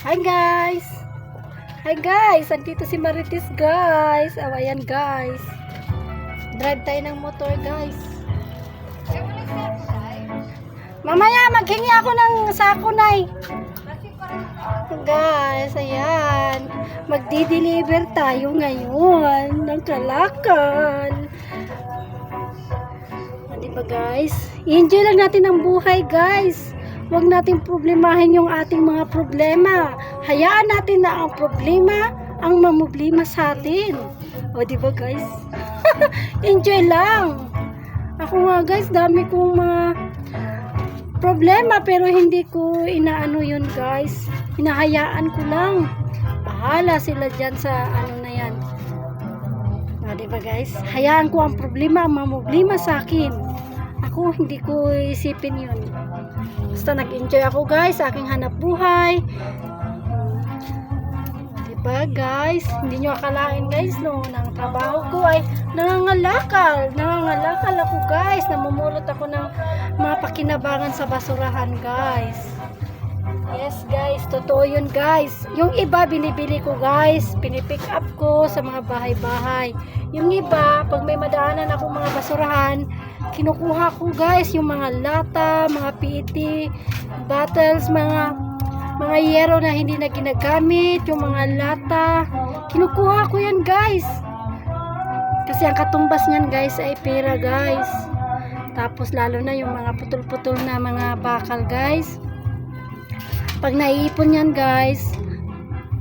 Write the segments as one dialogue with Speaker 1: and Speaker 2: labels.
Speaker 1: Hi guys! Hi guys! Andito si Marites guys! Oh, ayan guys. Drive tayo ng motor guys. Mamaya maghingi ako ng sako. Guys, ayan. Magdi-deliver tayo ngayon ng kalakal. O, diba guys? I-enjoy lang natin ang buhay guys. Huwag natin problemahin yung ating mga problema. Hayaan natin na ang problema ang mamoblema sa atin. O, di ba guys? Enjoy lang. Ako nga guys, dami kong mga problema pero hindi ko inaano yun guys. Hinahayaan ko lang. Bahala sila dyan sa ano na yan. O, di ba guys? Hayaan ko ang problema, ang mamoblema sa akin. Ako, hindi ko isipin yun. Basta nag-enjoy ako guys sa aking hanap buhay. Diba guys? Hindi nyo akalain guys no, ng trabaho ko ay nangangalakal. Nangangalakal ako guys. Namumulot ako ng mga pakinabangan sa basurahan guys. Yes guys, totoo yun guys. Yung iba binibili ko guys, pinipick up ko sa mga bahay-bahay. Yung iba, pag may madaanan ako mga basurahan, kinukuha ko guys yung mga lata, mga PET, bottles, mga mga yero na hindi na ginagamit, yung mga lata. Kinukuha ko yan guys. Kasi ang katumbas niyan guys ay pera guys. Tapos lalo na yung mga putol-putol na mga bakal guys. Pag naiipon yan guys,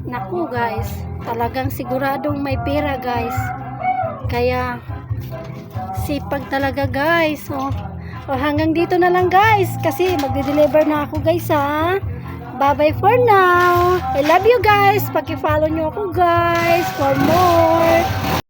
Speaker 1: naku guys, talagang siguradong may pera guys. Kaya sipag talaga guys. O, o hanggang dito na lang guys kasi magde-deliver na ako guys ha. Bye bye for now. I love you guys. Paki-follow nyo ako guys for more.